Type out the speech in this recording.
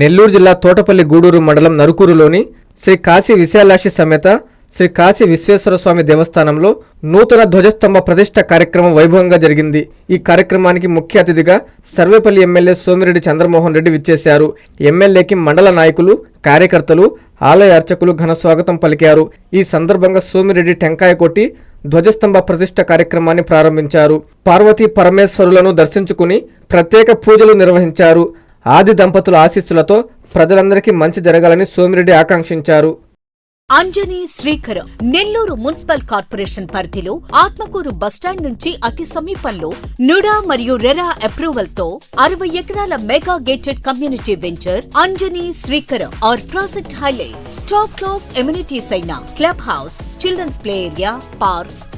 నెల్లూరు జిల్లా తోటపల్లి గూడూరు మండలం నరుకూరులోని శ్రీ కాశీ విశాలాక్షి సమేత శ్రీ కాశీ విశ్వేశ్వర స్వామి దేవస్థానంలో నూతన ధ్వజస్తంభ ప్రతిష్ట కార్యక్రమం వైభవంగా జరిగింది. ఈ కార్యక్రమానికి ముఖ్య అతిథిగా సర్వేపల్లి ఎమ్మెల్యే సోమిరెడ్డి చంద్రమోహన్ రెడ్డి విచ్చేశారు. ఎమ్మెల్యేకి మండల నాయకులు కార్యకర్తలు ఆలయ అర్చకులు ఘన స్వాగతం పలికారు. ఈ సందర్భంగా సోమిరెడ్డి టెంకాయ కొట్టి ధ్వజస్తంభ ప్రతిష్ట కార్యక్రమాన్ని ప్రారంభించారు. పార్వతీ పరమేశ్వరులను దర్శించుకుని ప్రత్యేక పూజలు నిర్వహించారు. ఆది దంపతుల ఆశీస్సులతో ప్రజలందరికీ మంచి జరగాలని సోమిరెడ్డి ఆకాంక్షించారు. అంజనీ శ్రీకరం నెల్లూరు మున్సిపల్ కార్పొరేషన్ పరిధిలో ఆత్మకూరు బస్టాండ్ నుంచి అతి సమీపంలో నుడా మరియు రెరా అప్రూవల్తో అరవై ఎకరాల mega gated community venture Anjani Srikaram R project highlights. Top class amenities అయిన club house children's play area parks